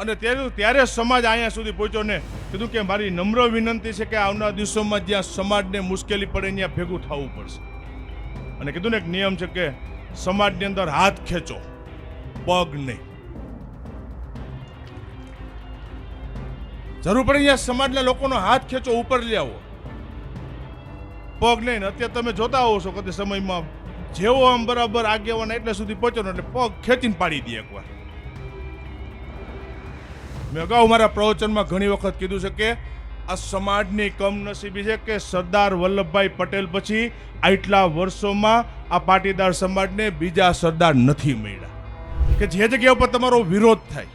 અને ત્યારે ત્યારે સમાજ અહીંયા સુધી પહોંચ્યો ને કીધું કે મારી નમ્ર વિનંતી છે કે આવનાર દિવસોમાં જ્યાં સમાજને મુશ્કેલી પડે ત્યાં ભેગું થવું પડશે. અને કીધું ને એક નિયમ છે કે સમાજની અંદર હાથ ખેંચો, પગ નહીં. જરૂર પડે અહીંયા સમાજના લોકોનો હાથ ખેંચો, ઉપર લઈ આવો. પગ નહીં અત્યારે તમે જોતા હોવ છો કદી સમયમાં જેવો આમ બરાબર આગેવાના એટલે સુધી પહોંચો ને એટલે પગ ખેંચીને પાડી દે એકવાર. મેં અગાઉ મારા પ્રવચનમાં ઘણી વખત કીધું છે કે આ સમાજની કમનસીબી છે કે સરદાર વલ્લભભાઈ પટેલ પછી આટલા વર્ષોમાં આ પાટીદાર સમાજને બીજા સરદાર નથી મળ્યા. કે જે જગ્યા ઉપર તમારો વિરોધ થાય,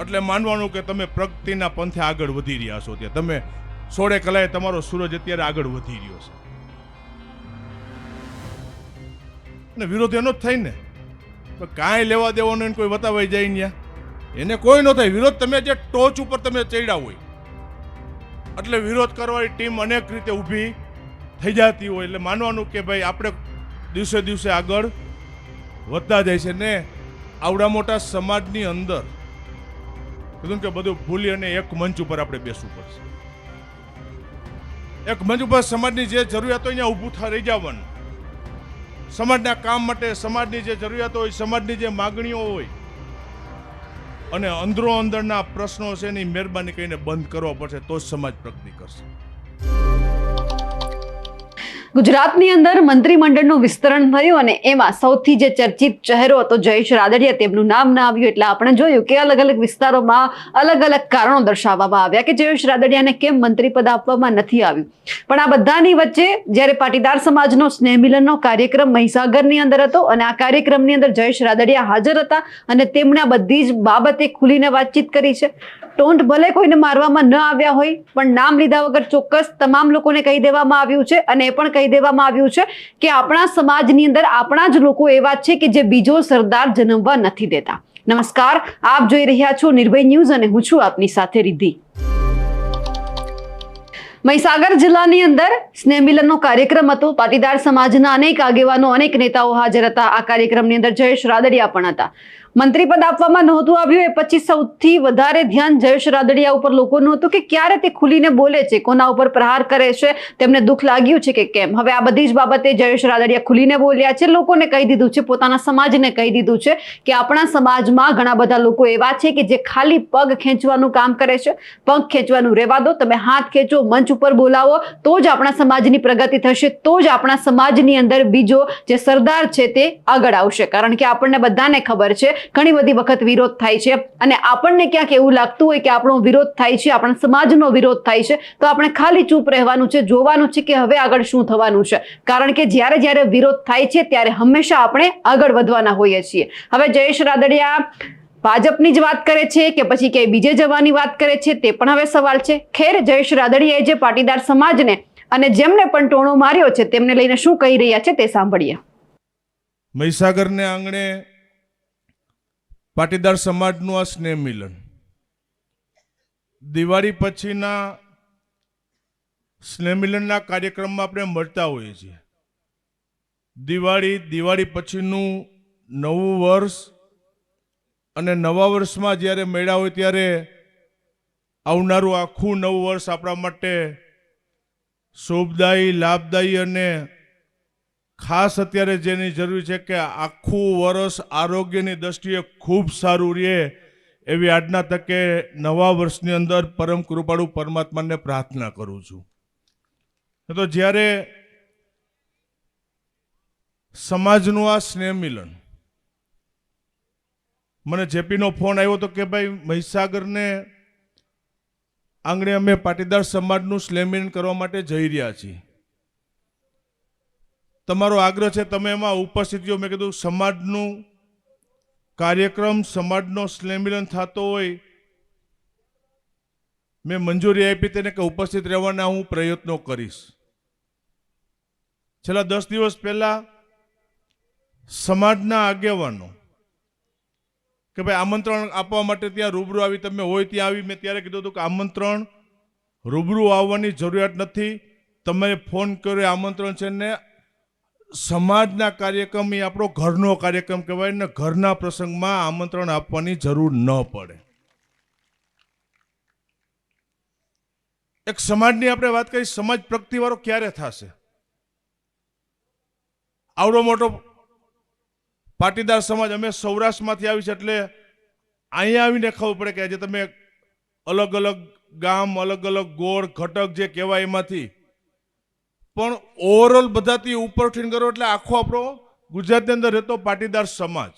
એટલે માનવાનું કે તમે પ્રગતિના પંથે આગળ વધી રહ્યા છો ત્યાં. તમે સોળે કલાએ તમારો સૂરજ અત્યારે આગળ વધી રહ્યો છે. અને વિરોધ એનો જ થાય ને. કાંઈ લેવા દેવાનો એને કોઈ વતાવાઈ જાય ત્યાં એને કોઈ ન થાય વિરોધ તમે જે ટોચ ઉપર તમે ચડ્યા હોય, એટલે વિરોધ કરવાની ટીમ અનેક રીતે ઊભી થઈ જતી હોય, એટલે માનવાનું કે ભાઈ આપણે દિવસે દિવસે આગળ વધતા જાય છે. ને આવડા મોટા સમાજની અંદર કીધું કે બધું ભૂલી અને એક મંચ ઉપર આપણે બેસવું પડશે. એક મંચ ઉપર સમાજની જે જરૂરિયાતો હોય ત્યાં ઊભું થા, રહી જવાનું. સમાજના કામ માટે સમાજની જે જરૂરિયાતો હોય, સમાજની જે માગણીઓ હોય અને અંદરો અંદરના પ્રશ્નો છે એની મહેરબાની કરીને બંધ કરવા પડશે, તો જ સમાજ પ્રગતિ કરશે. ગુજરાતની અંદર મંત્રીમંડળનું વિસ્તરણ થયું અને એમાં સૌથી જે ચર્ચિત ચહેરો હતો જયેશ રાદડિયા, તેમનું નામ ના આવ્યું એટલે આપણે જોયું કે અલગ અલગ વિસ્તારોમાં અલગ અલગ કારણો દર્શાવવામાં આવ્યા કે જયેશ રાદડિયાને કેમ મંત્રી પદ આપવામાં નથી આવ્યું. પણ આ બધાની વચ્ચે જ્યારે પાટીદાર સમાજનો સ્નેહમિલનનો કાર્યક્રમ મહીસાગરની અંદર હતો અને આ કાર્યક્રમની અંદર જયેશ રાદડિયા હાજર હતા અને તેમણે બધી જ બાબતે ખુલીને વાતચીત કરી છે. ટોન્ટ ભલે કોઈને મારવામાં ન આવ્યા હોય, પણ નામ લીધા વગર ચોક્કસ તમામ લોકોને કહી દેવામાં આવ્યું છે અને એ પણ કહી દેવામાં આવ્યું છે કે આપણા સમાજની અંદર આપણા જ લોકો એવા છે કે જે બીજો સરદાર જન્મવા નથી દેતા. નમસ્કાર, આપ જોઈ રહ્યા છો નિર્ભય ન્યૂઝ અને હું છું આપની સાથે રિદ્ધિ. મહીસાગર જિલ્લાની અંદર સ્નેહમિલનનો કાર્યક્રમ હતો. પાટીદાર સમાજના અનેક આગેવાનો, અનેક નેતાઓ હાજર હતા. આ કાર્યક્રમની અંદર જયેશ રાદડિયા પણ હતા. મંત્રી પદ આપવામાં નહોતું આવ્યું. એ પછી સૌથી વધારે ધ્યાન જયેશ રાદડિયા ઉપર લોકોનું હતું કે ક્યારે તે ખુલીને બોલે છે, કોના ઉપર પ્રહાર કરે છે, તેમને દુઃખ લાગ્યું છે કે કેમ? હવે આ બધી જ બાબતે જયેશ રાદડિયા ખુલીને બોલ્યા છે, લોકોને કહી દીધું છે, પોતાના સમાજને કહી દીધું છે કે આપણા સમાજમાં ઘણા બધા લોકો એવા છે કે જે ખાલી પગ ખેંચવાનું કામ કરે છે, પગ ખેંચવાનું રહેવા દો, તમે હાથ ખેંચો, મંચ ઉપર બોલાવો, તો જ આપણા સમાજની પ્રગતિ થશે, તો જ આપણા સમાજની અંદર બીજો જે સરદાર છે તે આગળ આવશે. કારણ કે આપણને બધાને ખબર છે ઘણી બધી વખત વિરોધ થાય છે. અને આપણને ક્યાંક એવું લાગતું હોય કે આપણો વિરોધ થાય છે, આપણા સમાજનો વિરોધ થાય છે, તો આપણે ખાલી ચૂપ રહેવાનું છે, જોવાનું છે કે હવે આગળ શું થવાનું છે. કારણ કે જ્યારે જ્યારે વિરોધ થાય છે, ત્યારે હંમેશા આપણે આગળ વધવાના હોઈએ છીએ. હવે જયેશ રાદડિયા ભાજપની જ વાત કરે છે કે પછી ક્યાંય બીજે જવાની વાત કરે છે, તે પણ હવે સવાલ છે. ખેર જયેશ રાદડિયાએ જે પાટીદાર સમાજને અને જેમને પણ ટોણો માર્યો છે, તેમને લઈને શું કહી રહ્યા છે તે સાંભળીએ. મહીસાગરને આંગણે પાટીદાર સમાજનું આ સ્નેહ મિલન. દિવાળી પછીના સ્નેહ મિલનના કાર્યક્રમમાં આપણે મળતા હોઈએ છીએ. દિવાળી દિવાળી પછીનું નવું વર્ષ અને નવા વર્ષમાં જ્યારે મળ્યા હોય ત્યારે આવનારું આખું નવું વર્ષ આપણા માટે શુભદાયી, લાભદાયી અને ખાસ અત્યારે જેની જરૂર છે કે આખું વર્ષ આરોગ્યની દ્રષ્ટિએ ખૂબ સારું રહે એવી આજના તકે નવા વર્ષની અંદર પરમ કૃપાળુ પરમાત્માને પ્રાર્થના કરું છું. તો જ્યારે સમાજનું આ સ્નેહ મિલન, મને જેપીનો ફોન આવ્યો હતો કે ભાઈ મહીસાગરને આંગણે અમે પાટીદાર સમાજનું સ્નેહ મિલન કરવા માટે જઈ રહ્યા છીએ. તમારો આગ્રહ છે, તમે એમાં ઉપસ્થિતિઓ મેં કીધું, સમાજનું કાર્યક્રમ, સમાજનો સ્નેહમિલન થતો હોય, મેં મંજૂરી આપી તેને કે ઉપસ્થિત રહેવાના હું પ્રયત્નો કરીશ. છેલ્લા દસ દિવસ પહેલા સમાજના આગેવાનો કે ભાઈ આમંત્રણ આપવા માટે ત્યાં રૂબરૂ આવી, તમે હોય ત્યાં આવી. મેં ત્યારે કીધું હતું કે આમંત્રણ રૂબરૂ આવવાની જરૂરિયાત નથી. તમે ફોન કર્યો, આમંત્રણ છે ને સમાજના કાર્યક્રમ એ આપણો ઘરનો કાર્યક્રમ કહેવાય ને ઘરના પ્રસંગમાં આમંત્રણ આપવાની જરૂર ન પડે. એક સમાજની આપણે વાત કરી, સમાજ પ્રગતિવાળો ક્યારે થશે? આવડો મોટો પાટીદાર સમાજ અમે સૌરાષ્ટ્રમાંથી આવી છે એટલે અહીંયા આવીને ખબર પડે કે આજે તમે અલગ અલગ ગામ અલગ અલગ ગોળ, ઘટક જે કહેવાય એમાંથી પણ ઓવરઓલ બધાથી ઉપર ઉઠીને કરો એટલે આખો આપણો ગુજરાતની અંદર રહેતો પાટીદાર સમાજ.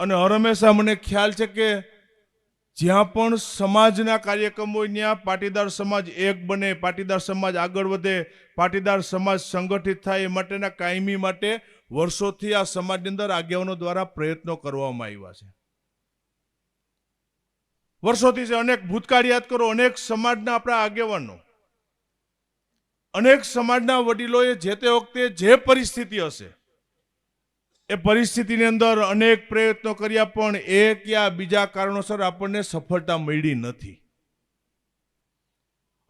અને હર હંમેશા મને ખ્યાલ છે કે જ્યાં પણ સમાજના કાર્યક્રમ હોય, ત્યાં પાટીદાર સમાજ એક બને, પાટીદાર સમાજ આગળ વધે, પાટીદાર સમાજ સંગઠિત થાય, એ માટેના કાયમી માટે વર્ષોથી આ સમાજની અંદર આગેવાનો દ્વારા પ્રયત્નો કરવામાં આવ્યા છે. વર્ષોથી છે, અનેક ભૂતકાળ યાદ કરો, અનેક સમાજના આપણા આગેવાનો અનેક સમાજના વડીલોએ જે તે વખતે જે પરિસ્થિતિ હશે, એ પરિસ્થિતિની અંદર અનેક પ્રયત્નો કર્યા, પણ એક યા બીજા કારણોસર આપણને સફળતા મળી નથી.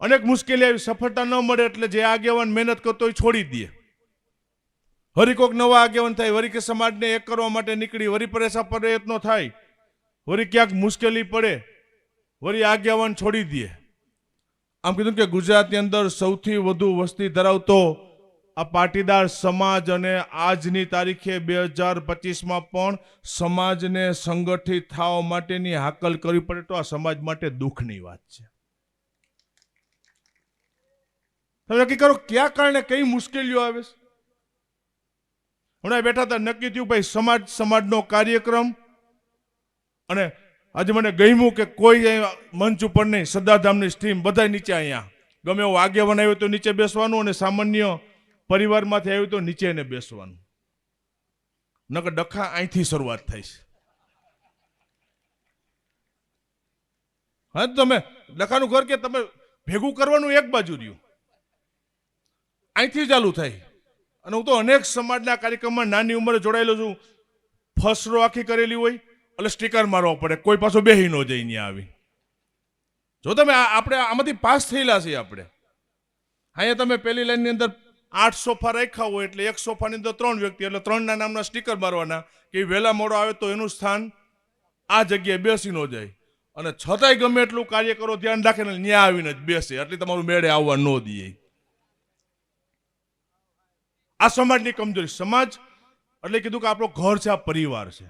અનેક મુશ્કેલી આવી, સફળતા ન મળે એટલે જે આગેવાન મહેનત કરતો હોય છોડી દે. વરી કોઈક નવા આગેવાન થાય વરી કે સમાજને એક કરવા માટે નીકળી વરી પરેશા પ્રયત્નો થાય વરી ક્યાંક મુશ્કેલી પડે વરી આગેવાન છોડી દે. આમ કીધું કે ગુજરાતની અંદર સૌથી વધુ વસ્તી ધરાવતો આ પાટીદાર સમાજ અને આજની તારીખે બે હજાર પચીસમાં પણ સમાજને સંગઠિત થવા માટેની હાકલ કરવી પડે તો આ સમાજ માટે દુઃખની વાત છે. તમે નક્કી કરો કયા કારણે કઈ મુશ્કેલીઓ આવે છે? હમણાં બેઠા હતા, નક્કી થયું, ભાઈ, સમાજ સમાજનો કાર્યક્રમ અને આજે મને ગમ્યું કે કોઈ મંચ ઉપર નહીં, સદાધામની સ્ટીમ બધા નીચે અહીંયા. ગમે એવો આગેવાન આવ્યો તો નીચે બેસવાનું અને સામાન્ય પરિવારમાંથી આવ્યું તો નીચે એને બેસવાનું. નકર ડખા અહીંથી શરૂઆત થાય છે. હા, તમે ડખાનું ઘર કે તમે ભેગું કરવાનું એક બાજુ રહ્યું. અહીંથી ચાલુ થાય. અને હું તો અનેક સમાજના કાર્યક્રમમાં નાની ઉંમરે જોડાયેલો છું. ફસરો આખી કરેલી હોય એટલે સ્ટીકર મારવા પડે. કોઈ પાછો બેહી ન જાય અહીંયા આવી. જો તમે આપણે આમાંથી પાસ થયેલા છીએ આપણે. અહીંયા તમે પહેલી લાઈનની અંદર આઠ સોફા રાખ્યા હોય એટલે એક સોફાની અંદર ત્રણ વ્યક્તિ એટલે ત્રણના નામના સ્ટીકર મારવાના કે વહેલા મોડો આવે તો એનું સ્થાન આ જગ્યાએ બેસી ન જાય. અને છતાંય ગમે એટલું કાર્ય કરો, ધ્યાન રાખે ને ત્યાં આવીને જ બેસે. એટલે તમારું મેળે આવવા ન દે આ સમાજની કમજોરી. સમાજ એટલે કીધું કે આપણો ઘર છે, આ પરિવાર છે.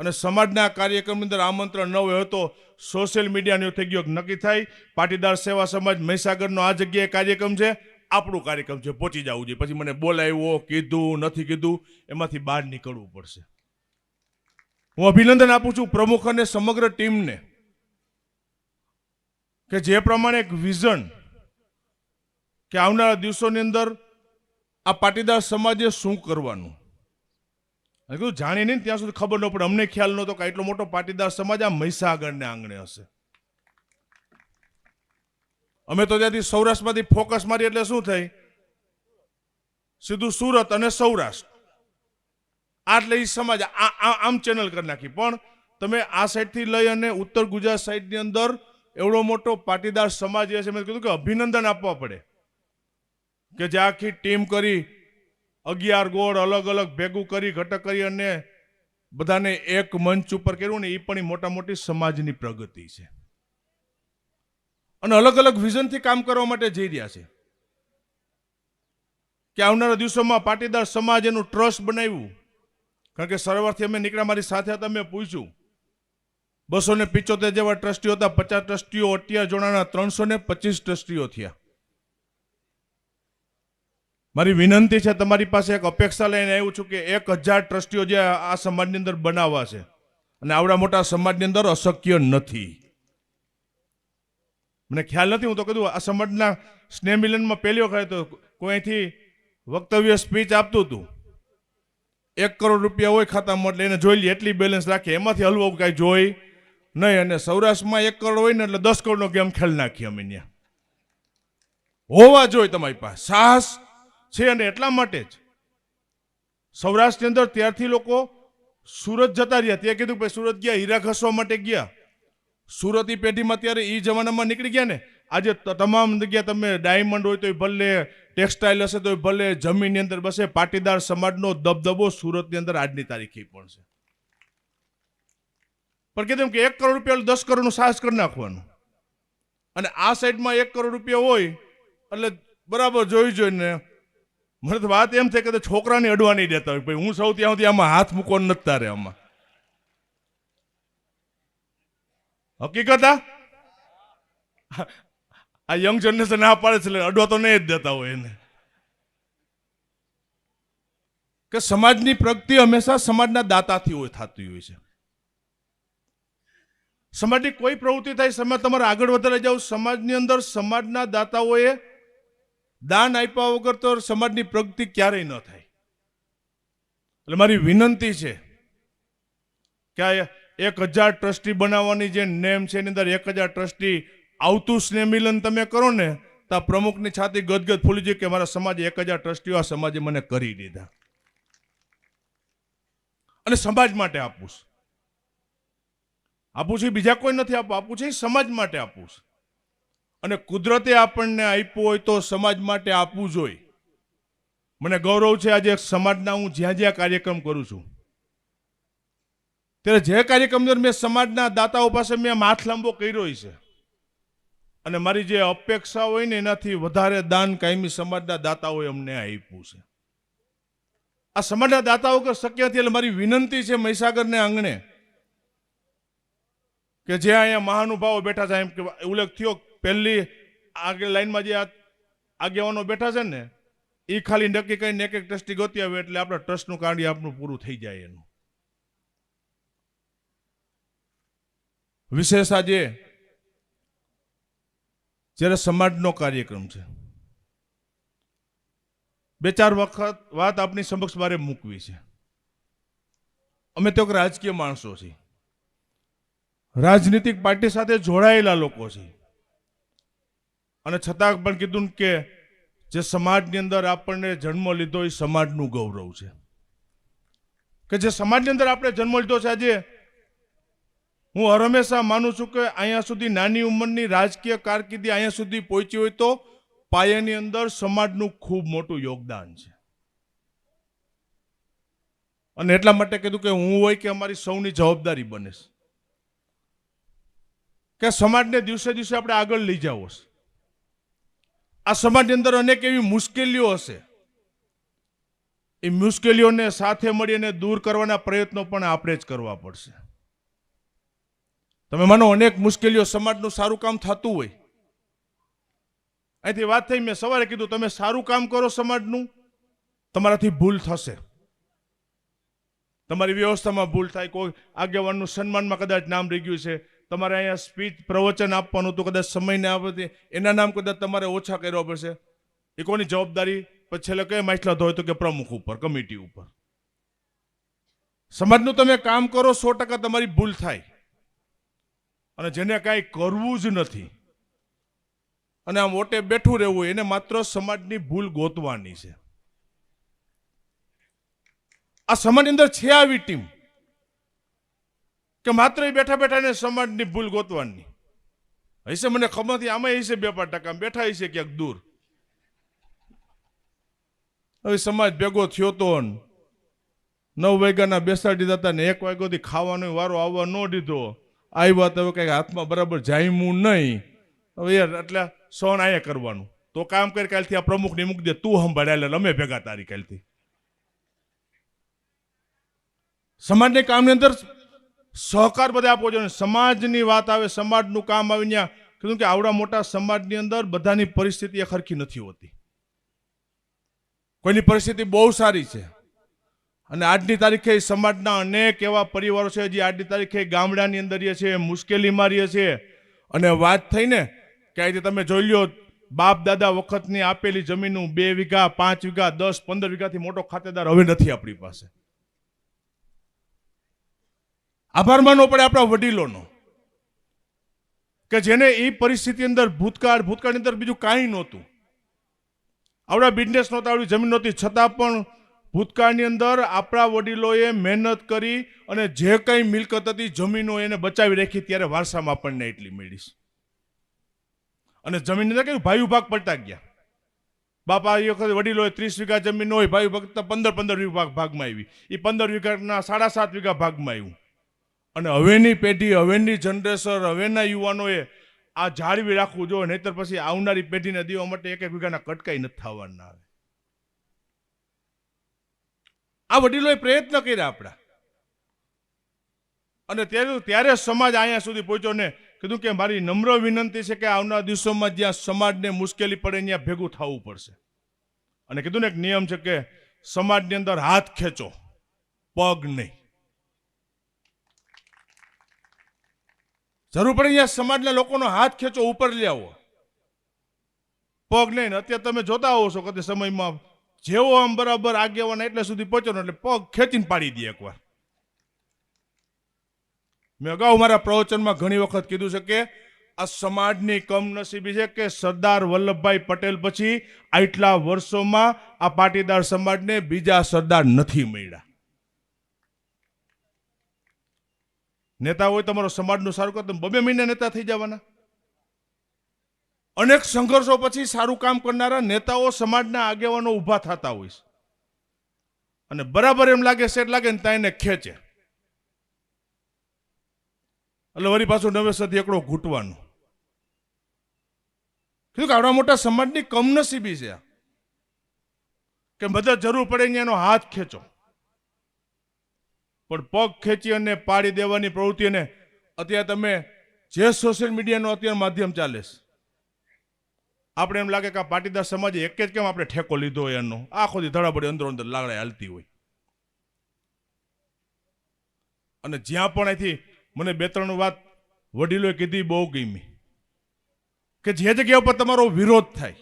અને સમાજના કાર્યક્રમની અંદર આમંત્રણ ન હોય તો સોશિયલ મીડિયાનો ગયો નક્કી થાય. પાટીદાર સેવા સમાજ મહીસાગરનો આ જગ્યાએ કાર્યક્રમ છે. આપણું કાર્યક્રમ છે. પહોંચી જવું જોઈએ. પછી મને બોલાવ્યો, કીધું, નથી કીધું, એમાંથી બહાર નીકળવું પડશે. હું અભિનંદન આપું છું પ્રમુખ અને સમગ્ર ટીમને કે જે પ્રમાણે એક વિઝન કે આવનારા દિવસોની અંદર આ પાટીદાર સમાજે શું કરવાનું? કીધું, જાણી નહીં ત્યાં સુધી ખબર ન પડે. અમને ખ્યાલ નહોતો કે એટલો મોટો પાટીદાર સમાજ આ મહીસાગરને આંગણે હશે. અમે તો ત્યાંથી સૌરાષ્ટ્રમાંથી ફોકસ મારી એટલે શું થઈ? સીધું સુરત અને સૌરાષ્ટ્ર. આટલે એ સમાજ આમ ચેનલ કરી નાખી. પણ તમે આ સાઈડથી લઈ અને ઉત્તર ગુજરાત સાઈડની અંદર એવડો મોટો પાટીદાર સમાજ છે, મેં કીધું કે અભિનંદન આપવા પડે. કે જે આખી ટીમ કરી અગિયાર ગોળ અલગ અલગ ભેગું કરી, ઘટક કરી અને બધાને એક મંચ ઉપર કર્યું ને એ પણ મોટા મોટી સમાજની પ્રગતિ છે. અને અલગ અલગ વિઝનથી કામ કરવા માટે જઈ રહ્યા છે. કે આવનારા દિવસોમાં પાટીદાર સમાજ એનું ટ્રસ્ટ બનાવ્યું. કારણ કે સરોવરથી અમે નીકળ્યા, મારી સાથે હતા, મેં પૂછ્યું. બસો ને પિચોતેર જેવા ટ્રસ્ટીઓ હતા, પચાસ ટ્રસ્ટીઓ અટિયા જોડાના ત્રણસો ને પચીસ ટ્રસ્ટીઓ થયા. મારી વિનંતી છે, તમારી પાસે એક અપેક્ષા લઈને આવ્યું છું કે એક હજાર ટ્રસ્ટીઓ જે આ સમાજની અંદર બનાવવા છે. અને આવડા મોટા સમાજની અંદર અશક્ય નથી. મને ખ્યાલ નથી, હું તો કીધું, આ સમાજના સ્નેહ મિલનમાં પહેલી વખત તો કોઈ અહીંથી વક્તવ્ય સ્પીચ આપતું હતું. એક કરોડ રૂપિયા હોય ખાતામાં એટલે એને જોઈ લઈએ, એટલી બેલેન્સ રાખીએ. એમાંથી હલવો કાંઈ જોઈ નહીં. અને સૌરાષ્ટ્રમાં એક કરોડ હોય ને એટલે દસ કરોડનો ગેમ ખેલ નાખીએ અમે ત્યાં. હોવા જોઈએ તમારી પાસે. સાહસ છે અને એટલા માટે જ સૌરાષ્ટ્રની અંદર ત્યારથી લોકો સુરત જતા રહ્યા. ત્યાં કીધું ભાઈ સુરત ગયા, હીરા ઘસવા માટે ગયા. સુરતી પેઢીમાં ત્યારે એ જમાનામાં નીકળી ગયા ને. આજે તમામ જગ્યા તમે ડાયમંડ હોય તો ભલે, ટેક્સટાઇલ હશે તો ભલે, જમીનની અંદર બસે, પાટીદાર સમાજનો દબદબો સુરતની અંદર આજની તારીખે પણ છે. પણ કીધું કે એક કરોડ રૂપિયા દસ કરોડનું સાહસ કરી નાખવાનું. અને આ સાઈડમાં એક કરોડ રૂપિયા હોય, એટલે બરાબર જોઈ જોઈને મને તો વાત એમ છે કે છોકરાને અડવા નહીં દેતા હોય. ભાઈ હું સૌ ત્યાં સુધી આમાં હાથ મૂકો નતા રહે આમાં. હકીકત આ? યંગ જનરેશન ના પાડે છે અડવા તો નહીં જ દેતા હોય એને. કે સમાજની પ્રગતિ હંમેશા સમાજના દાતાથી હોય થતી હોય છે. સમાજની કોઈ પ્રવૃત્તિ થાય, સમાજ તમારે આગળ વધારે જાઓ સમાજની અંદર સમાજના દાતાઓએ દાન આપ્યા વગર તો સમાજની પ્રગતિ ક્યારેય ન થાય. એટલે મારી વિનંતી છે કે આ એક હજાર ટ્રસ્ટી બનાવવાની જે નેમ છે, એની અંદર એક હજાર ટ્રસ્ટી આવતું સ્નેહ મિલન તમે કરો ને, તો પ્રમુખની છાતી ગદગદ ફૂલી જાય કે મારા સમાજે એક હજાર ટ્રસ્ટીઓ આ સમાજે મને કરી દીધા. અને સમાજ માટે આપું છું. આપું છું બીજા કોઈ નથી આપવું, આપું છે સમાજ માટે આપું છું. અને કુદરતે આપણને આપ્યું હોય તો સમાજ માટે આપવું જોઈએ. મને ગૌરવ છે આજે સમાજના હું જ્યાં જ્યાં કાર્યક્રમ કરું છું. ત્યારે જે કાર્યક્રમ મેં સમાજના દાતાઓ પાસે મેં માથ લાંબો કર્યો છે અને મારી જે અપેક્ષા હોય ને એનાથી વધારે દાન કાયમી સમાજના દાતાઓએ અમને આપ્યું છે. આ સમાજના દાતાઓ કે શક્ય હતી એટલે મારી વિનંતી છે મહીસાગરને આંગણે કે જે અહીંયા મહાનુભાવો બેઠા છે, એમ કે ઉલ્લેખ થયો પહેલી આગળ લાઈનમાં જે આગેવાનો બેઠા છે ને એ ખાલી નક્કી કરીને એક એક ટ્રસ્ટી ગોતી આવે એટલે આપણા ટ્રસ્ટનું કાર્ય આપણું પૂરું થઈ જાય એનું. વિશેષ આજે જ્યારે સમાજનો કાર્યક્રમ છે. બે ચાર વખત વાત આપની સમક્ષ મારે મૂકવી છે. અમે તો રાજકીય માણસો છીએ. રાજનીતિક પાર્ટી સાથે જોડાયેલા લોકો છે અને છતાં પણ કીધું કે જે સમાજની અંદર આપણને જન્મ લીધો એ સમાજનું ગૌરવ છે. કે જે સમાજની અંદર આપણે જન્મ લીધો છે આજે, હું હર હંમેશા માનું છું કે અહીંયા સુધી નાની ઉંમરની રાજકીય કારકિર્દી અહીંયા સુધી પહોંચી હોય તો પાયાની અંદર સમાજનું ખૂબ મોટું યોગદાન છે. અને એટલા માટે કીધું કે હું હોય કે અમારી સૌની જવાબદારી બને કે સમાજને દિવસે દિવસે આપણે આગળ લઈ જાવો છે. આ સમાજની અંદર અનેક એવી મુશ્કેલીઓ હશે. એ મુશ્કેલીઓને સાથે મળીને દૂર કરવાના પ્રયત્નો પણ આપણે જ કરવા પડશે. તમે માનો અનેક મુશ્કેલીઓ સમાજનું સારું કામ થતું હોય. અહીંથી વાત થઈ, મેં સવારે કીધું, તમે સારું કામ કરો સમાજનું, તમારાથી ભૂલ થશે. તમારી વ્યવસ્થામાં ભૂલ થાય, કોઈ આગેવાનનું સન્માનમાં કદાચ નામ રહી ગયું છે તમારે અહીંયા સ્પીચ પ્રવચન આપવાનું હતું કદાચ સમય સમયને આપે એના નામ કદાચ તમારે ઓછા કરવા પડશે. એ કોની જવાબદારી? પછી છેલ્લે કઈ માછલા હોય તો કે પ્રમુખ ઉપર, કમિટી ઉપર. સમાજનું તમે કામ કરો, સો ટકા તમારી ભૂલ થાય. અને જેને કાંઈ કરવું જ નથી. અને આમ વોટે બેઠું રહેવું, એને માત્ર સમાજની ભૂલ ગોતવાની છે. આ સમાજની અંદર છે આવી ટીમ. કે માત્ર એ બેઠા બેઠા એને સમાજની ભૂલ ગોતવાની. હશે મને ખબર નથી આમાં હશે બે પાંચ ટકા. બેઠા હશે ક્યાંક દૂર. હવે સમાજ ભેગો થયો તો નવ વાગ્યાના બેસાડી દીધા ને એક વાગ્યાથી ખાવાનો વારો આવવા ન દીધો. આવ્યા તો હવે કંઈક હાથમાં બરાબર જામ્યું નહીં. હવે યાર, એટલે સહન અહીંયા કરવાનું. તો કામ કરી, કાલથી આ પ્રમુખને મૂકી દે, તું સંભાળ્યા અમે ભેગા તારી કાલથી. સમાજને કામની અંદર સહકાર બધા આપવો જોઈએ. સમાજની વાત આવે, સમાજનું કામ આવે ત્યાં કીધું કે આવડા મોટા સમાજની અંદર બધાની પરિસ્થિતિ ખરખી નથી હોતી. કોઈની પરિસ્થિતિ બહુ સારી છે. અને આજની તારીખે સમાજના અનેક એવા પરિવારો છે, જે આજની તારીખે ગામડાની અંદર રહે છે, મુશ્કેલીમાં રહે છે. અને વાત થઈને કે આજે તમે જોઈ લ્યો, બાપ દાદા વખતની આપેલી જમીનનું બે વીઘા, પાંચ વીઘા, દસ, પંદર વીઘાથી મોટો ખાતેદાર હવે નથી આપણી પાસે. આભાર માનવો પડે આપણા વડીલોનો. કે જેને એ પરિસ્થિતિ અંદર ભૂતકાળ, ભૂતકાળની અંદર બીજું કાંઈ નહોતું. આવડા બિઝનેસ નહોતા, આવડી જમીન નહોતી. છતાં પણ ભૂતકાળની અંદર આપણા વડીલોએ મહેનત કરી અને જે કંઈ મિલકત હતી, જમીનો એને બચાવી રાખી, ત્યારે વારસામાં આપણને એટલી મેળીશ અને જમીનની અંદર કેવું? ભાઈ ભાગ પડતા ગયા. બાપા એ વખતે વડીલોએ ત્રીસ વીઘા જમીન હોય, ભાઈ ભક્ત પંદર પંદર વીઘા ભાગમાં આવી. એ પંદર વીઘાના સાડા સાત વીઘા ભાગમાં આવ્યું. અને હવેની પેઢી, હવેની જનરેશન, હવેના યુવાનોએ આ જાળવી રાખવું જોઈએ, નહીતર પછી આવનારી પેઢીને દેવા માટે એક એક વીઘાના કટકાઈ નથી થવાના આવે. આ વડીલોએ પ્રયત્ન કર્યા આપણા. અને ત્યારે ત્યારે સમાજ અહીંયા સુધી પહોંચ્યો ને કીધું કે મારી નમ્ર વિનંતી છે કે આવનારા દિવસોમાં જ્યાં સમાજને મુશ્કેલી પડે ત્યાં ભેગું થવું પડશે. અને કીધું ને એક નિયમ છે કે સમાજની અંદર હાથ ખેંચો, પગ નહીં. જરૂર પડે અહીંયા સમાજના લોકોનો હાથ ખેંચો, ઉપર લઈ આવો. પગ નહીં અત્યારે તમે જોતા હોવ છો કદી સમયમાં જેવો આમ બરાબર આગેવાના એટલે સુધી પહોંચ્યો એટલે પગ ખેંચીને પાડી દે એકવાર. મેં અગાઉ મારા પ્રવચનમાં ઘણી વખત કીધું છે કે આ સમાજની કમનસીબી છે કે સરદાર વલ્લભભાઈ પટેલ પછી આટલા વર્ષોમાં આ પાટીદાર સમાજને બીજા સરદાર નથી મળ્યા. નેતા હોય તમારો સમાજનું સારું કરો, તમે બબે મહિને નેતા થઈ જવાના. અનેક સંઘર્ષો પછી સારું કામ કરનારા નેતાઓ સમાજના આગેવાનો ઊભા થતા હોય છે. અને બરાબર એમ લાગે સેટ લાગે ને ત્યાં એને ખેંચે. એટલે વળી પાછું નવેસરથી એકડો ઘૂંટવાનું. કીધું કે આવડા મોટા સમાજની કમનસીબી છે. કે બધા જરૂર પડે એનો હાથ ખેંચો. પણ પગ ખેંચી અને પાડી દેવાની પ્રવૃત્તિને અત્યારે તમે જે સોશિયલ મીડિયાનો અત્યારે માધ્યમ ચાલે છે. આપણે એમ લાગે કે આ પાટીદાર સમાજે એક જ કેમ આપણે ઠેકો લીધો હોય એનો? આખો દી ધડાબડી અંદરો અંદર લાગણી હાલતી હોય. અને જ્યાં પણ અહીંથી મને બે ત્રણ વાત વડીલોએ કીધી બહુ ગમી. કે જે જગ્યા ઉપર તમારો વિરોધ થાય,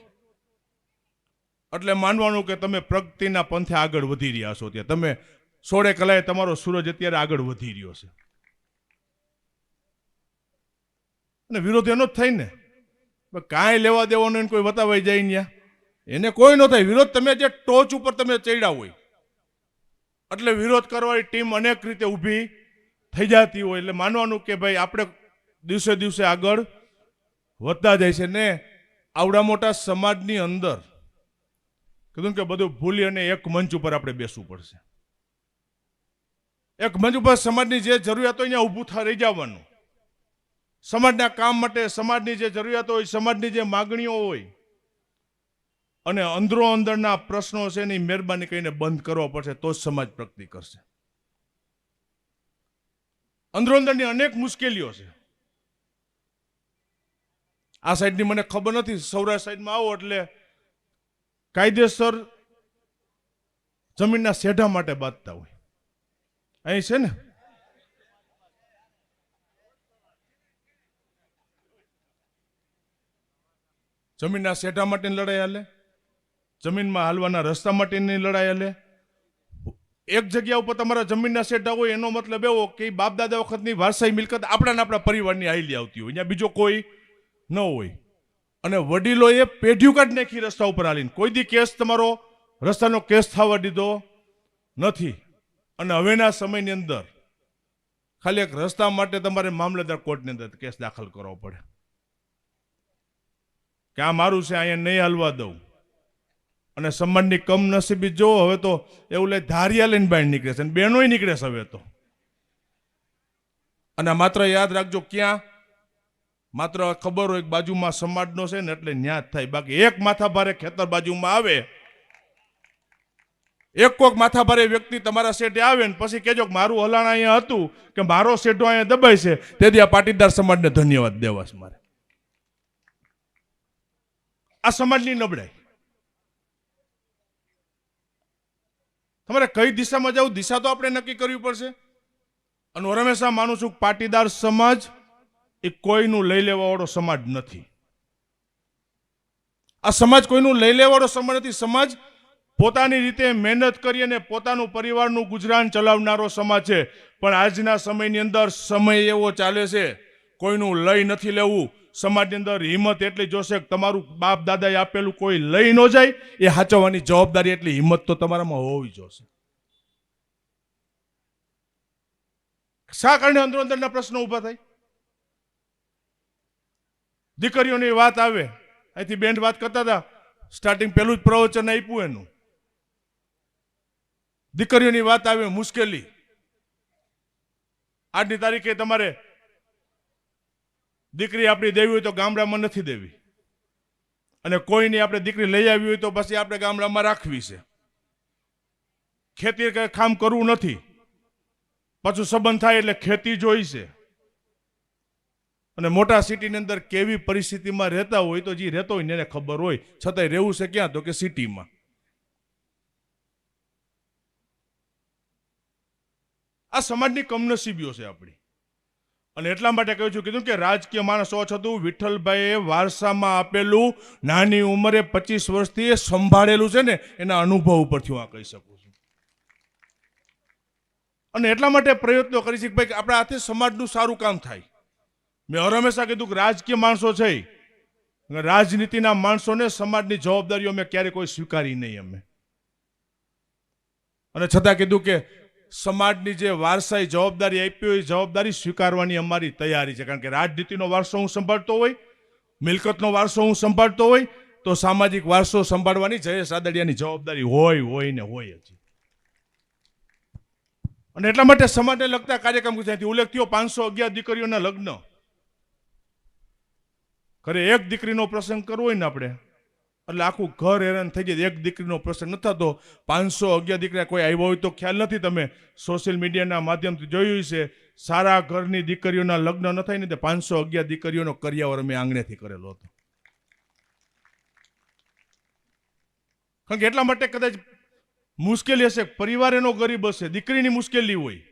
એટલે માનવાનું કે તમે પ્રગતિના પંથે આગળ વધી રહ્યા છો ત્યાં તમે સોળે કલાએ તમારો સૂરજ અત્યારે આગળ વધી રહ્યો છે. અને વિરોધ એનો જ થાય ને કાંઈ લેવા દેવાનો એને કોઈ વતાવાઈ જાય ત્યાં એને કોઈ ન થાય. વિરોધ તમે જે ટોચ ઉપર તમે ચડ્યા હોય, એટલે વિરોધ કરવાની ટીમ અનેક રીતે ઊભી થઈ જતી હોય. એટલે માનવાનું કે ભાઈ, આપણે દિવસે દિવસે આગળ વધતા જાય છે. ને આવડા મોટા સમાજની અંદર, કીધું કે બધું ભૂલી અને એક મંચ ઉપર આપણે બેસવું પડશે. એક મંચ સમાજની જે જરૂરિયાત હોય ત્યાં ઊભું થઈ જવાનું. સમાજના કામ માટે સમાજની જે જરૂરિયાતો હોય, સમાજની જે માગણીઓ હોય, અને અંદરો અંદરના પ્રશ્નો છે એની મહેરબાની કરીને બંધ કરવા પડશે, તો જ સમાજ પ્રગતિ કરશે. અંદરો અંદરની અનેક મુશ્કેલીઓ છે. આ સાઈડની મને ખબર નથી, સૌરાષ્ટ્ર સાઈડમાં આવો એટલે કાયદેસર જમીનના સેઢા માટે બાંધતા હોય. અહીં છે ને? જમીનના સેઢા માટેની લડાઈ હાલે, જમીનમાં હાલવાના રસ્તા માટેની લડાઈ હાલે. એક જગ્યા ઉપર તમારા જમીનના સેઢા હોય એનો મતલબ એવો કે બાપ દાદા વખતની વારસાઈ મિલકત આપણાને આપણા પરિવારની આવેલી આવતી હોય. ત્યાં બીજો કોઈ ન હોય. અને વડીલોએ પેઢ્યું કાઢ નાખી રસ્તા ઉપર હાલીને. કોઈ દી કેસ તમારો રસ્તાનો કેસ થવા દીધો નથી. અને હવેના સમયની અંદર ખાલી એક રસ્તા માટે તમારે મામલતદાર કોર્ટની અંદર કેસ દાખલ કરવો પડે. કે આ મારું છે અહીંયા નહીં હાલવા દઉં. અને સમાજની કમનસીબી જો હવે તો એવું લે ધારિયા લઈને બહાર નીકળે છે અને બહેનોય નીકળે છે હવે તો. અને માત્ર યાદ રાખજો ક્યાં? માત્ર ખબર હોય બાજુમાં સમાજનો છે ને એટલે ન્યાજ થાય. બાકી એક માથા ભારે ખેતર બાજુમાં આવે એક કોક માથાભારે વ્યક્તિ તમારા સેટે આવે ને પછી કહેજો કે મારું હલાણ અહીંયા હતું કે મારો સેટો અહીંયા દબાય છે તેથી આ પાટીદાર સમાજને ધન્યવાદ દેવા છે મારે. આ સમાજની નબળાઈ. તમારે કઈ દિશામાં જવું દિશા તો આપણે નક્કી કરવી પડશે. અને હું હંમેશા માનું છું પાટીદાર સમાજ એ કોઈનું લઈ લેવાવાળો સમાજ નથી. આ સમાજ કોઈનું લઈ લેવાળો સમાજ નથી. સમાજ પોતાની રીતે મહેનત કરી અને પોતાનું પરિવારનું ગુજરાન ચલાવનારો સમાજ છે. પણ આજના સમયની અંદર સમય એવો ચાલે છે, કોઈનું લઈ નથી લેવું. સમાજની અંદર હિંમત એટલી જોશે કે તમારું બાપ દાદાએ આપેલું કોઈ લઈ ન જાય, એ સાચવવાની જવાબદારી એટલી હિંમત તો તમારામાં હોવી જોશે. શા કારણે અંદરો અંદરના પ્રશ્નો ઊભા થાય? દીકરીઓની વાત આવે. અહીંથી બેન વાત કરતા હતા. સ્ટાર્ટિંગ પહેલું જ પ્રવચન આપ્યું એનું. દીકરીઓની વાત આવે મુશ્કેલી. આજની તારીખે તમારે દીકરી આપણી દેવી હોય તો ગામડામાં નથી દેવી. અને કોઈની આપણે દીકરી લઈ આવી હોય તો પછી આપણે ગામડામાં રાખવી છે. ખેતી કામ કરવું નથી. પાછું સંબંધ થાય એટલે ખેતી જોઈ છે. અને મોટા સિટીની અંદર કેવી પરિસ્થિતિમાં રહેતા હોય તો જે રહેતો હોય ને એને ખબર હોય. છતાંય રહેવું છે ક્યાં તો કે સિટીમાં. આ સમાજની કમનસીબીઓ છે આપણી. અને એટલા માટે કહ્યું છું, કીધું કે રાજકીય માણસ હોવા છતું વિઠ્ઠલભાઈએ વારસામાં આપેલું નાની ઉંમરે પચીસ વર્ષથી એ સંભાળેલું છે ને, એના અનુભવ ઉપરથી હું આ કહી શકું છું. અને એટલા માટે પ્રયત્નો કરી છે કે ભાઈ આપણા હાથે સમાજનું સારું કામ થાય. મેં હંમેશા કીધું કે રાજકીય માણસો છે રાજનીતિના માણસોને સમાજની જવાબદારીઓ અમે ક્યારેય કોઈ સ્વીકારી નહીં અમે. અને છતાં કીધું કે સમાજની જે વારસાઈ જવાબદારી આપી હોય જવાબદારી સ્વીકારવાની અમારી તૈયારી છે. કારણ કે રાજનીતિનો વારસો હું સંભાળતો હોય, મિલકતનો વારસો હું સંભાળતો હોય, તો સામાજિક વારસો સંભાળવાની જયેશ આદડિયાની જવાબદારી હોય હોય ને હોય જ. અને એટલા માટે સમાજને લગતા કાર્યક્રમ ગુજરાતી ઉલ્લેખ થયો, પાંચસો અગિયાર દીકરીઓના લગ્ન. ખરે એક દીકરીનો પ્રસંગ કરવો હોય ને આપણે એટલે આખું ઘર હેરાન થઈ જાય. એક દીકરીનો પ્રસંગ નથી થતો. પાંચસો અગિયાર દીકરા કોઈ આવ્યો હોય તો ખ્યાલ નથી તમે. સોશિયલ મીડિયાના માધ્યમથી જોયું છે. સારા ઘરની દીકરીઓના લગ્ન ન થાય ને તે પાંચસો અગિયાર દીકરીઓનો કરિયાવર મેં આંગણેથી કરેલો હતો. કારણ કે એટલા માટે કદાચ મુશ્કેલી હશે. પરિવાર એનો ગરીબ હશે. દીકરીની મુશ્કેલી હોય.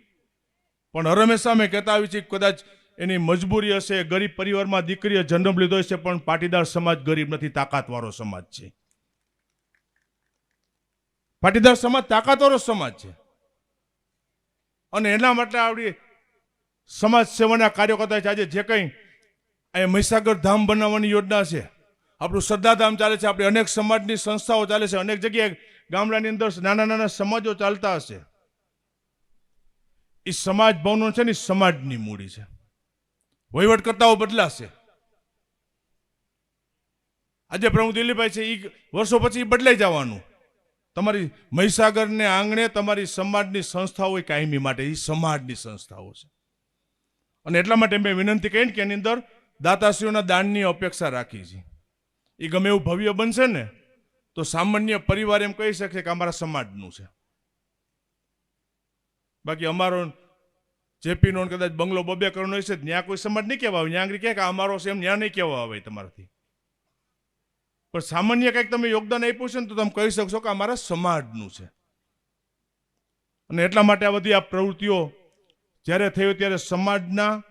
પણ હરમેશા મેં કહેતા આવી છે કદાચ એની મજબૂરી હશે, ગરીબ પરિવારમાં દીકરીએ જન્મ લીધો હશે, પણ પાટીદાર સમાજ ગરીબ નથી, તાકાતવાળો સમાજ છે. પાટીદાર સમાજ તાકાતવાળો સમાજ છે. અને એના માટે આપણી સમાજ સેવાના કાર્યો કરતા છે. આજે જે કંઈ અહીંયા મહીસાગર ધામ બનાવવાની યોજના છે, આપણું શ્રદ્ધાધામ ચાલે છે, આપણી અનેક સમાજની સંસ્થાઓ ચાલે છે, અનેક જગ્યાએ ગામડાની અંદર નાના નાના સમાજો ચાલતા હશે. એ સમાજ ભવનો છે ને સમાજની મૂડી છે. વહીવટકર્તાઓ બદલાશે. આજે પ્રમુખ દિલીપભાઈ છે એ વર્ષો પછી બદલાઈ જવાનું. તમારી મહીસાગરને આંગણે તમારી સમાજની સંસ્થાઓ એ કાયમી માટે એ સમાજની સંસ્થાઓ છે. અને એટલા માટે મેં વિનંતી કરી કે એની અંદર દાતાશ્રીઓના દાનની અપેક્ષા રાખી છે. એ ગમે એવું ભવ્ય બનશે ને, તો સામાન્ય પરિવાર એમ કહી શકશે કે અમારા સમાજનું છે. બાકી અમારો જેપીનો નો કદાચ બંગલો બબે કરવાનો હશે ત્યાં કોઈ સમાજ નહીં કહેવા આવે. ત્યાં આગળ કે અમારો છે એમ ત્યાં નહીં કહેવા આવે તમારાથી. પણ સામાન્ય કંઈક તમે યોગદાન આપ્યું છે ને તો તમે કહી શકશો કે અમારા સમાજનું છે. અને એટલા માટે આ બધી આ પ્રવૃત્તિઓ જ્યારે થયો ત્યારે સમાજના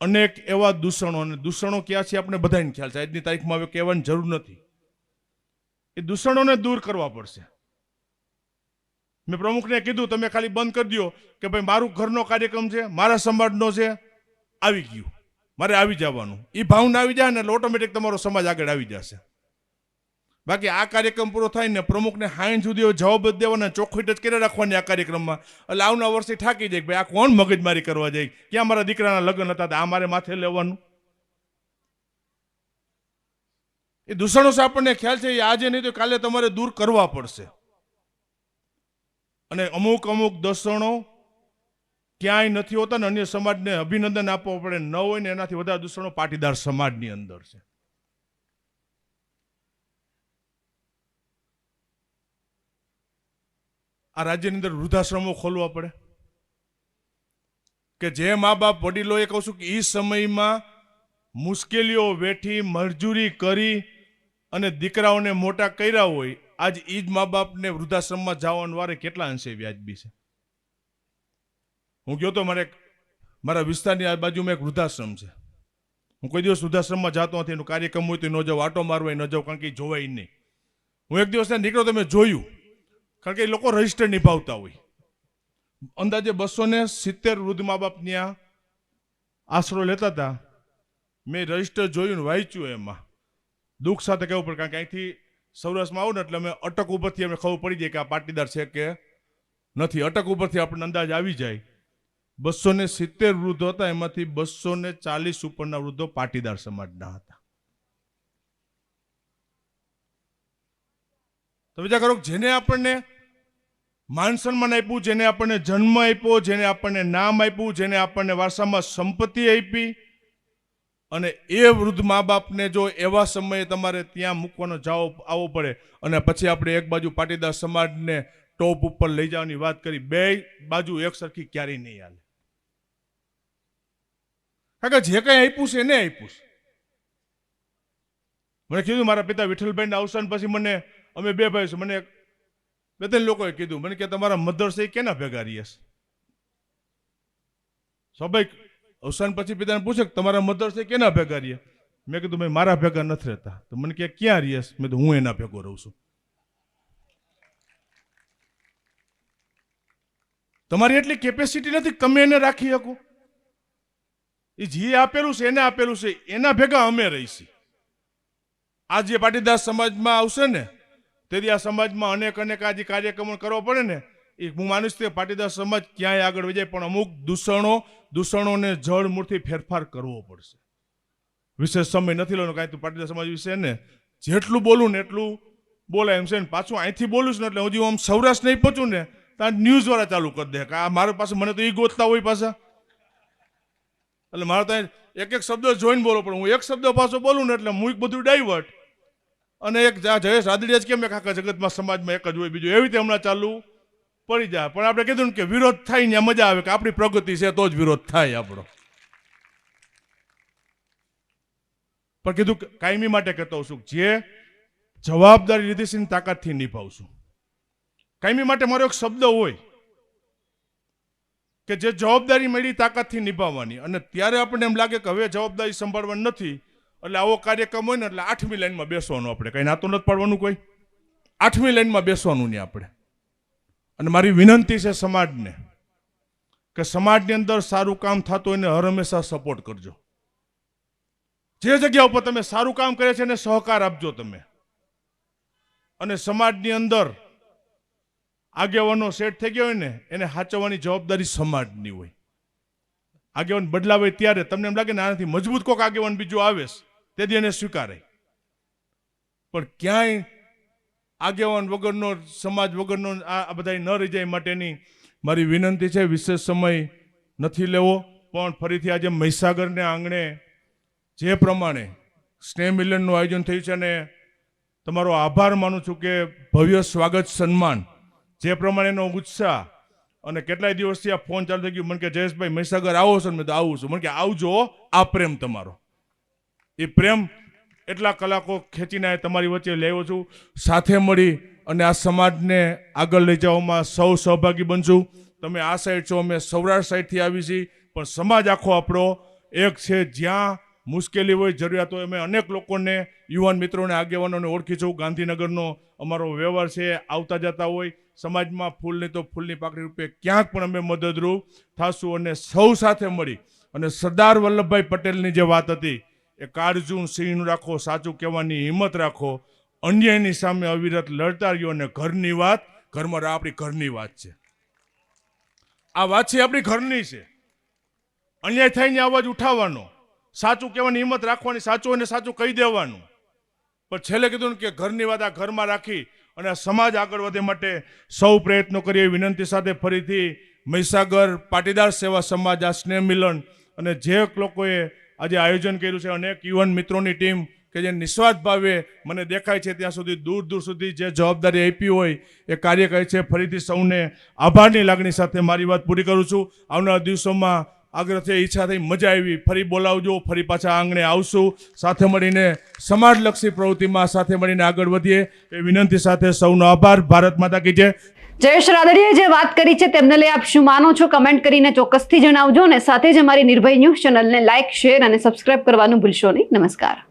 અનેક એવા દૂષણો અને દૂષણો ક્યાં છે આપણે બધાને ખ્યાલ છે. આજની તારીખમાં હવે કહેવાની જરૂર નથી. એ દૂષણોને દૂર કરવા પડશે. મેં પ્રમુખને કીધું, તમે ખાલી બંધ કરી દો કે ભાઈ મારું ઘરનો કાર્યક્રમ છે, મારા સમાજનો છે. આવી ગયું. મારે આવી જવાનું. એ ભાવના આવી જાય ને એટલે ઓટોમેટિક તમારો સમાજ આગળ આવી જશે. બાકી આ કાર્યક્રમ પૂરો થાય ને પ્રમુખને હાઈન સુધી જવાબ જ દેવાના ચોખ્ખી જ કરી રાખવાની આ કાર્યક્રમમાં. એટલે આવના વર્ષે થાકી જાય ભાઈ આ કોણ મગજમારી કરવા જાય? ક્યાં મારા દીકરાના લગ્ન હતા? આ મારે માથે લેવાનું. એ દૂષણો આપણને ખ્યાલ છે, એ આજે નહીં તો કાલે તમારે દૂર કરવા પડશે. અને અમુક અમુક દસણો ક્યાંય નથી હોતા ને અન્ય સમાજને અભિનંદન આપવો પડે ન હોય ને એનાથી વધારે દૂષણો પાટીદાર સમાજની અંદર છે. આ રાજ્યની અંદર વૃદ્ધાશ્રમો ખોલવા પડે. કે જે મા બાપ વડીલો એ કહું છું કે એ સમયમાં મુશ્કેલીઓ વેઠી, મજૂરી કરી અને દીકરાઓને મોટા કર્યા હોય આજ એ જ મા બાપને વૃદ્ધાશ્રમમાં જવાનું વારે કેટલા અંશે વ્યાજબી છે? હું ગયો તો મારે મારા વિસ્તારની આ બાજુમાં એક વૃદ્ધાશ્રમ છે. હું કોઈ દિવસ વૃદ્ધાશ્રમમાં જતો નથી, એનું કાર્યક્રમ હોય તો ન જાઉં આટો મારવા ન જાઉં, કારણ કે જોવાય નહીં. હું એક દિવસ ત્યાં નીકળ્યો તો મેં જોયું, કારણ કે એ લોકો રજિસ્ટર નિભાવતા હોય. અંદાજે બસો ને સિત્તેર વૃદ્ધ મા બાપ ત્યાં આશરો લેતા હતા. મેં રજિસ્ટર જોયું ને વાંચ્યું એમાં. દુઃખ સાથે કહેવું પડે, કારણ કે અહીંથી સૌરાષ્ટ્રમાં આવું ને એટલે અમે અટક ઉપરથી અમને ખબર પડી જાય કે આ પાટીદાર છે કે નથી. અટક ઉપરથી આપણને અંદાજ આવી જાય. બસો ને સિત્તેર વૃદ્ધો હતા, એમાંથી બસો ને ચાલીસ ઉપરના વૃદ્ધો પાટીદાર સમાજના હતા. તો વિચાર કરો જેને આપણને માન સન્માન આપ્યું, જેને આપણને જન્મ આપ્યો, જેને આપણને નામ આપ્યું, જેને આપણને વારસામાં સંપત્તિ આપી અને એ વૃદ્ધ મા બાપને જો એવા સમયે તમારે ત્યાં મૂકવાનો જાવ આવવો પડે. અને પછી આપણે એક બાજુ પાટીદાર સમાજને ટોપ ઉપર લઈ જવાની વાત કરી, બે બાજુ એક સરખી ક્યારેય નહીં હાલે. કાકા જે કંઈ આપ્યું છે એને આપ્યું છે. મને કીધું મારા પિતા વિઠ્ઠલભાઈના અવસાન પછી મને, અમે બે ભાઈ છે, મને બે ત્રણ લોકોએ કીધું. મને કે તમારા મધર છે કેના ભેગા રહીએ છે? સ્વાભાવિક અવસાન પછી પિતાને પૂછે તમારા મધર છે કેના ભેગા રહીએ મેં કીધું, ભાઈ, મારા ભેગા નથી રહેતા. તો મને કે ક્યાં રહીએ મેં તો હું એના ભેગો રહું છું. તમારી એટલી કેપેસિટી નથી તમે એને રાખી શકો. એ જે આપેલું છે, એને આપેલું છે, એના ભેગા અમે રહીશી. આ જે પાટીદાર સમાજમાં આવશે ને તેથી આ સમાજમાં અનેક અનેક આજે કાર્યક્રમો કરવા પડે ને એ હું માનું છું કે પાટીદાર સમાજ ક્યાંય આગળ વજાય પણ અમુક દૂષણો, દૂષણોને જળ મૂળથી ફેરફાર કરવો પડશે. વિશેષ સમય નથી લેવાનો, કાંઈ તું પાટીદાર સમાજ વિશે ને જેટલું બોલું ને એટલું બોલાય એમ છે ને પાછું અહીંથી બોલું છું ને એટલે હજી હું આમ સૌરાષ્ટ્ર નહીં પહોંચું ને ત્યાં ન્યૂઝ વાળા ચાલુ કરી દે. આ મારા પાસે મને તો એ ગોતતા હોય પાછા. એટલે મારે ત્યાં એક એક શબ્દ જોઈને બોલો, પણ હું એક શબ્દ પાછો બોલું ને એટલે હું બધું ડાયવર્ટ અને એક જયેશ રાદડિયા જ કેમ એક આખા જગતમાં સમાજમાં એક જ હોય, બીજું એવી રીતે હમણાં ચાલુ. પડી જાય. પણ આપણે કીધું કે વિરોધ થાય ને મજા આવે, કે આપણી પ્રગતિ છે તો જ વિરોધ થાય આપણો. પણ કીધું કાયમી માટે કહેતો છું જે જવાબદારી લીધી છે તાકાતથી નિભાવશું કાયમી માટે મારો એક શબ્દ હોય કે જે જવાબદારી મળી તાકાતથી નિભાવવાની. અને ત્યારે આપણને એમ લાગે કે હવે જવાબદારી સંભાળવાની નથી, એટલે આવો કાર્યક્રમ હોય ને એટલે આઠમી લાઈનમાં બેસવાનું આપણે. કઈ નાતું નથી પાડવાનું કોઈ? આઠમી લાઈનમાં બેસવાનું નહીં આપણે. અને મારી વિનંતી છે સમાજને કે સમાજની અંદર સારું કામ થતું એને હર હંમેશા સપોર્ટ કરજો. જે જગ્યા ઉપર તમે સારું કામ કરે છે એને સહકાર આપજો તમે. અને સમાજની અંદર આગેવાનો સેટ થઈ ગયો હોય ને, એને સાચવવાની જવાબદારી સમાજની હોય. આગેવાન બદલાવે ત્યારે તમને એમ લાગે ને આનાથી મજબૂત કોક આગેવાન બીજું આવે તેથી એને સ્વીકારે. પણ ક્યાંય આગેવાન વગરનો, સમાજ વગરનો આ બધા ન રહી જાય માટેની મારી વિનંતી છે. વિશેષ સમય નથી લેવો, પણ ફરીથી આજે મહીસાગરને આંગણે જે પ્રમાણે સ્નેહ મિલનનું આયોજન થયું છે અને તમારો આભાર માનું છું કે ભવ્ય સ્વાગત સન્માન, જે પ્રમાણેનો ઉત્સાહ અને કેટલાય દિવસથી આ ફોન ચાલુ થઈ ગયું. મને કે, જયેશભાઈ, મહીસાગર આવો છો? મેં તો આવું છું. મને કે, આવજો, આ પ્રેમ તમારો. એ પ્રેમ એટલા કલાકો ખેંચીને તમારી વચ્ચે લેવો છું. સાથે મળી અને આ સમાજને આગળ લઈ જવામાં સૌ સહભાગી બનશું. તમે આ સાઈડ છો, અમે સૌરાષ્ટ્ર સાઈડથી આવી છીએ પણ સમાજ આખો આપણો એક છે. જ્યાં મુશ્કેલી હોય, જરૂરિયાત હોય, અમે અનેક લોકોને, યુવાન મિત્રોને, આગેવાનોને ઓળખીશું ગાંધીનગરનો અમારો વ્યવહાર છે, આવતા જતા હોય, સમાજમાં ફૂલની તો ફૂલની પાકડી રૂપે ક્યાંક પણ અમે મદદરૂપ થશું અને સૌ સાથે મળી. અને સરદાર વલ્લભભાઈ પટેલની જે વાત હતી એ કાળજું સિંહ રાખો, સાચું કહેવાની હિંમત રાખો. અન્યાયની સામે અવિરત લડતા રહ્યો અને ઘરની વાત, ઘરમાં. આપણી ઘરની વાત છે. આ વાત છે આપણી ઘરની છે. અન્યાય થઈને અવાજ ઉઠાવવાનો. સાચું કહેવાની હિંમત રાખવાની, સાચું અને સાચું કહી દેવાનું. પણ છેલ્લે કીધું ને કે ઘરની વાત આ ઘરમાં રાખી અને સમાજ આગળ વધે માટે સૌ પ્રયત્નો કરીએ વિનંતી સાથે ફરીથી મહીસાગર પાટીદાર સેવા સમાજ, આ સ્નેહ મિલન અને જે લોકોએ આજે આયોજન કર્યું છે અનેક યુવાન મિત્રોની ટીમ કે જે નિસ્વાર્થ ભાવે મને દેખાય છે ત્યાં સુધી દૂર દૂર સુધી જે જવાબદારી આપી હોય એ કાર્ય કરે છે. ફરીથી સૌને આભારની લાગણી સાથે મારી વાત પૂરી કરું છું. આવનારા દિવસોમાં આગ્રહથી ઈચ્છા થઈ, મજા આવી. ફરી બોલાવજો, ફરી પાછા આંગણે આવશું. સાથે મળીને સમાજલક્ષી પ્રવૃત્તિમાં સાથે મળીને આગળ વધીએ. એ વિનંતી સાથે સૌનો આભાર. ભારત માતા કી જયેશ રાદડીએ જે વાત કરી છે તેમને લઈ આપ શું માનો છો? કમેન્ટ કરીને ચોક્કસથી જણાવજો અને સાથે જ અમારી નિર્ભય ન્યૂઝ ચેનલને લાઇક શેર અને સબસ્ક્રાઇબ કરવાનું ભૂલશો નહીં. નમસ્કાર.